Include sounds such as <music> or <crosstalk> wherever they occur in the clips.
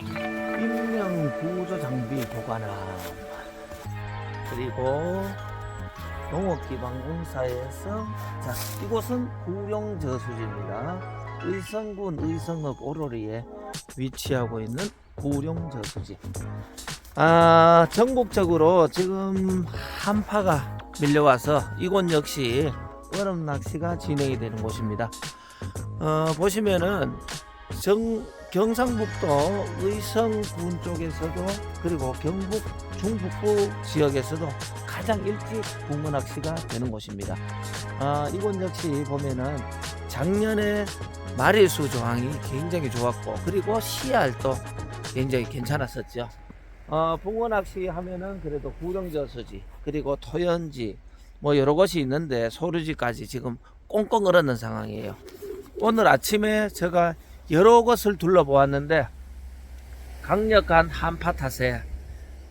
인명 구조 장비 보관함 그리고 농업기반공사에서 자 이곳은 구룡 저수지입니다. 의성군 의성읍 오로리에 위치하고 있는 구룡 저수지. 아 전국적으로 지금 한파가 밀려와서 이곳 역시 얼음 낚시가 진행이 되는 곳입니다. 어, 보시면은 정, 경상북도 의성군 쪽에서도 그리고 경북 중북부 지역에서도 가장 일찍 낚시가 되는 곳입니다. 아, 이곳 역시 보면은 작년에 마리수 조항이 굉장히 좋았고 그리고 씨알도 굉장히 괜찮았었죠. 어, 낚시 하면은 그래도 구령저수지 그리고 토연지 뭐 여러 곳이 있는데 소류지까지 지금 꽁꽁 얼었는 상황이에요. 오늘 아침에 제가 여러 곳을 둘러보았는데 강력한 한파 탓에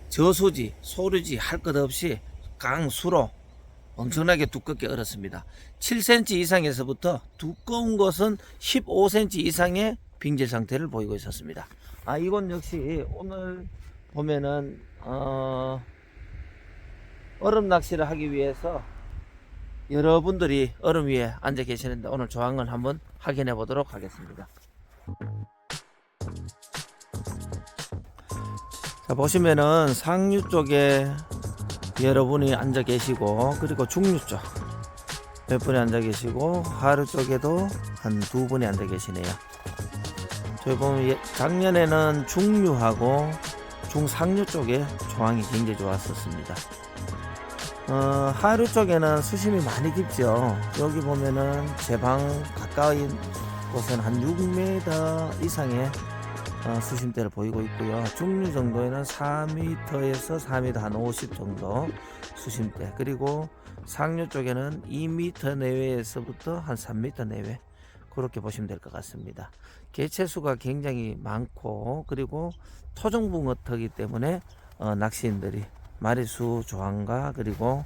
저수지, 소류지 할 것 없이 강수로 엄청나게 두껍게 얼었습니다. 7cm 이상에서부터 두꺼운 것은 15cm 이상의 빙질 상태를 보이고 있었습니다. 아 이건 역시 오늘 보면은 어, 얼음 낚시를 하기 위해서 여러분들이 얼음 위에 앉아 계시는데 오늘 조항을 한번 확인해 보도록 하겠습니다. 자 보시면은 상류 쪽에 여러분이 앉아 계시고 그리고 중류 쪽 몇 분이 앉아 계시고 하루 쪽에도 한 두 분이 앉아 계시네요. 저희 보면 예- 작년에는 중류하고 중상류 쪽에 조항이 굉장히 좋았었습니다. 어, 하루 쪽에는 수심이 많이 깊죠. 여기 보면은 제 방 가까이 곳에는 한 6m 이상의 어, 수심대를 보이고 있고요. 중류 정도에는 4m에서 4m 한 50 정도 수심대 그리고 상류 쪽에는 2m 내외에서부터 한 3m 내외 그렇게 보시면 될 것 같습니다. 개체수가 굉장히 많고 그리고 토종붕어터기 때문에 어, 낚시인들이 마리수 조항과 그리고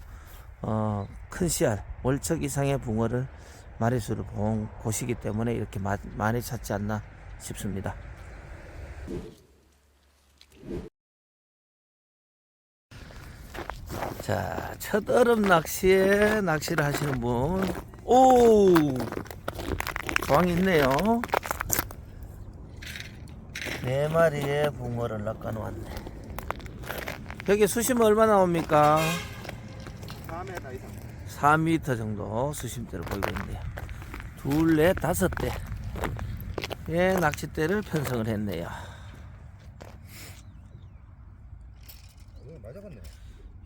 어, 큰 씨알 월척 이상의 붕어를 마리수를 본 곳이기 때문에 이렇게 마- 많이 찾지 않나 싶습니다. 자, 첫 얼음 낚시에 낚시를 하시는 분. 오! 조항이 있네요. 네 마리의 붕어를 낚아 놓았네. 여기 수심 얼마 나옵니까? 4m 이상. 4m 정도 수심대를 보이고 있네요. 둘, 넷, 다섯 대. 예, 낚싯대를 편성을 했네요.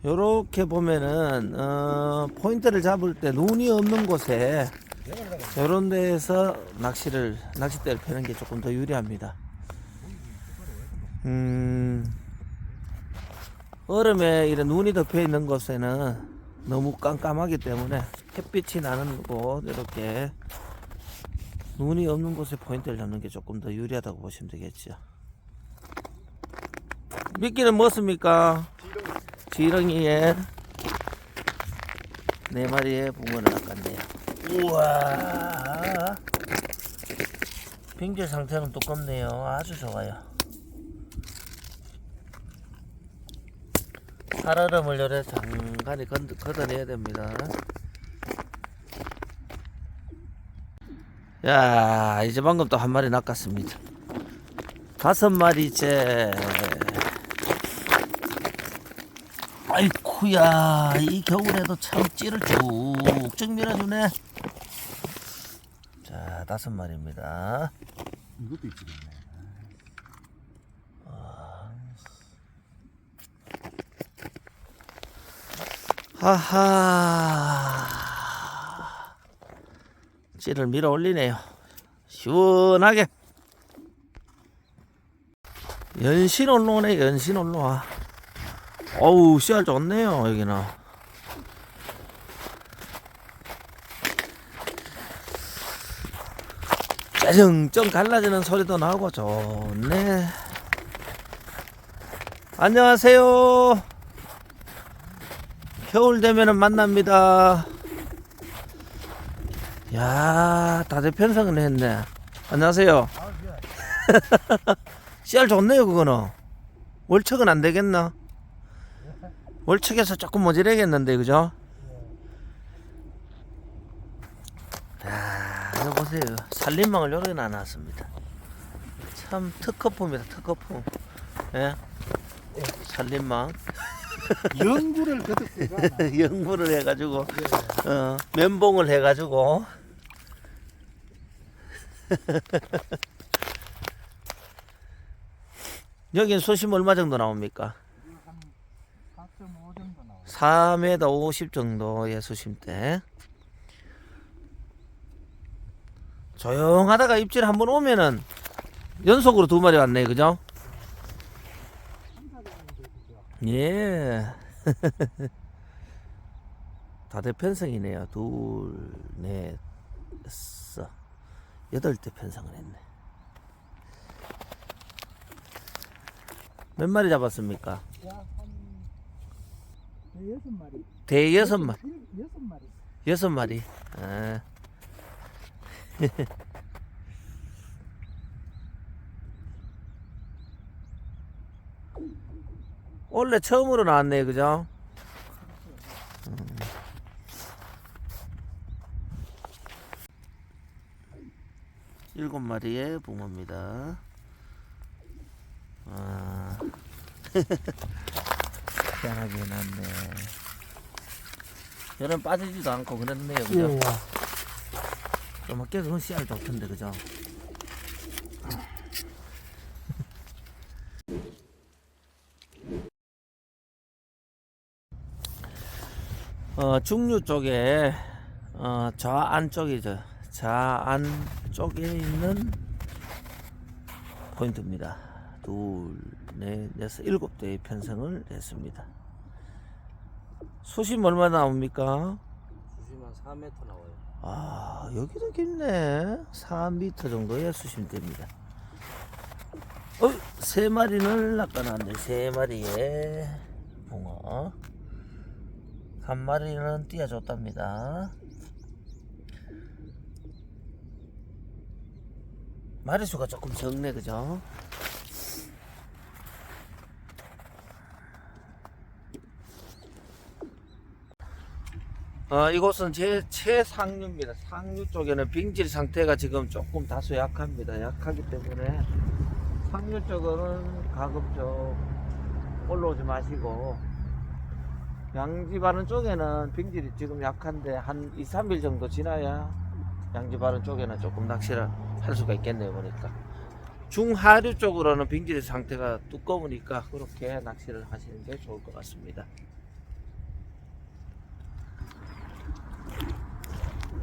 요렇게 보면은, 어, 포인트를 잡을 때 눈이 없는 곳에. 요런 데에서 낚시를, 낚싯대를 펴는 게 조금 더 유리합니다. 음, 얼음에 이런 눈이 덮여 있는 곳에는 너무 깜깜하기 때문에 햇빛이 나는 곳, 이렇게 눈이 없는 곳에 포인트를 잡는 게 조금 더 유리하다고 보시면 되겠죠. 미끼는 뭐습니까? 지렁이에 네 마리의 붕어를 낚았네요. 우와. 빙질 상태는 두껍네요. 아주 좋아요. 살얼음을 잠깐이 건- 걷어내야 됩니다. 야, 이제 방금 또 한 마리 낚았습니다. 다섯 마리째. 아이쿠야, 이 겨울에도 참 찌를 쭉쭉 밀어주네. 자, 다섯 마리입니다. 이것도 있지. 네 하하. 찌를 밀어 올리네요. 시원하게. 연신 올라오네, 연신 올라와. 어우, 씨알 좋네요, 여기는. 쩌정쩌 갈라지는 소리도 나고 좋네. 안녕하세요. 겨울 되면은 만납니다. 야, 다들 편성을 했네. 안녕하세요. <laughs> 씨알 좋네요 그거는. 월척은 안 되겠나? 월척에서 조금 모자라겠는데 그죠? 야 이거 보세요. 살림망을 요렇게 나눴습니다. 참 특허품이다 특허품. 예? 살림망. 연구를 거듭 <laughs> 연구를 해가지고 어, 면봉을 해가지고 <laughs> 여긴 수심 얼마 정도 나옵니까? 한4.5 정도 나와요. 4m 50 정도의 수심대 조용하다가 입질 한번 오면은 연속으로 두 마리 왔네 그죠? 예 <laughs> 다들 편성이네요 둘, 넷, 여섯 여덟 대 편성을 했네 몇 마리 잡았습니까? 여섯 마리. 대 여섯 마리 여섯 마리. 여섯 마리. 아. <laughs> 원래 처음으로 나왔네, 그죠? 7마리의 붕어입니다. 아. <laughs> 희한하게 해놨네. 여름 빠지지도 않고 그랬네요, 그죠? 예, 예. 좀 밖에 씨알 좋던데, 그죠? <laughs> 어, 중류 쪽에, 어, 저 안쪽이죠. 좌안 쪽에 있는 포인트입니다. 둘, 넷, 여섯, 일곱 대의 편성을 했습니다. 수심 얼마 나옵니까? 수심 한 4m 나와요. 아 여기도 깊네 4m 정도의 수심대입니다 어, 세 마리를 낚아놨네 세 마리의 붕어 한 마리는 띄어줬답니다 마리수가 조금 적네 그죠 어, 이곳은 제 최상류입니다. 상류 쪽에는 빙질 상태가 지금 조금 다소 약합니다. 약하기 때문에 상류 쪽은 가급적 올라오지 마시고 양지 바른 쪽에는 빙질이 지금 약한데 한 2, 3일 정도 지나야 양지 바른 쪽에는 조금 낚시를 할 수가 있겠네요. 보니까 중하류 쪽으로는 빙질 상태가 두꺼우니까 그렇게 낚시를 하시는 게 좋을 것 같습니다.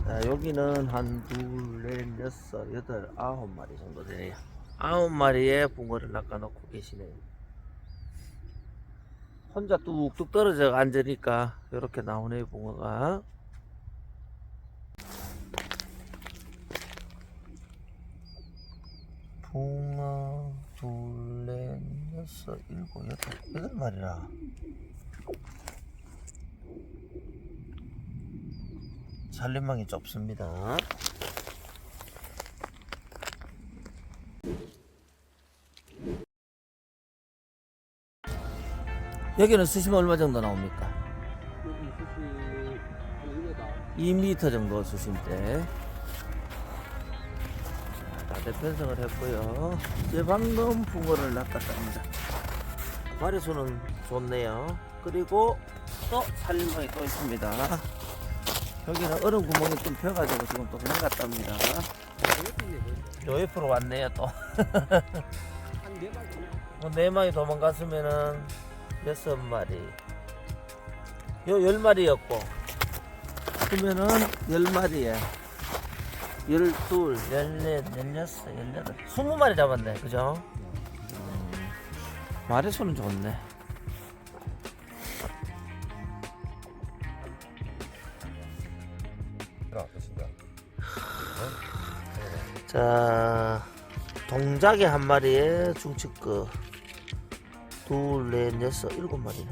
자, 여기는 한 둘, 넷, 여섯, 여덟, 아홉 마리 정도 되네요. 아홉 마리의 붕어를 낚아놓고 계시네요. 혼자 뚝뚝 떨어져 앉으니까 이렇게 나오네요, 붕어가. 6, 7, 8마리라. 살림망이 좁습니다. 여기는 수심 얼마 정도 나옵니까? 여기 수심 2m 정도 수심대. 자, 다대 편성을 했고요. 이제 방금 붕어를 낚았답니다. 마리수는 좋네요. 그리고 또 살림망이 또 있습니다. 여기는 얼음 구멍이 좀 펴가지고 지금 또 그냥 갔답니다. 2m. 요 옆으로 왔네요 또. 한 <laughs> 4마리. 뭐네 마리 도망갔으면은 여섯 마리. 요 열 마리였고. 그러면은 열 마리에 열둘, 열넷, 열여섯, 열여덟, 스무 마리 잡았네, 그죠? 수는 좋네. 자, 동작이 한 마리에 중치급 둘, 넷, 여섯, 일곱 마리네.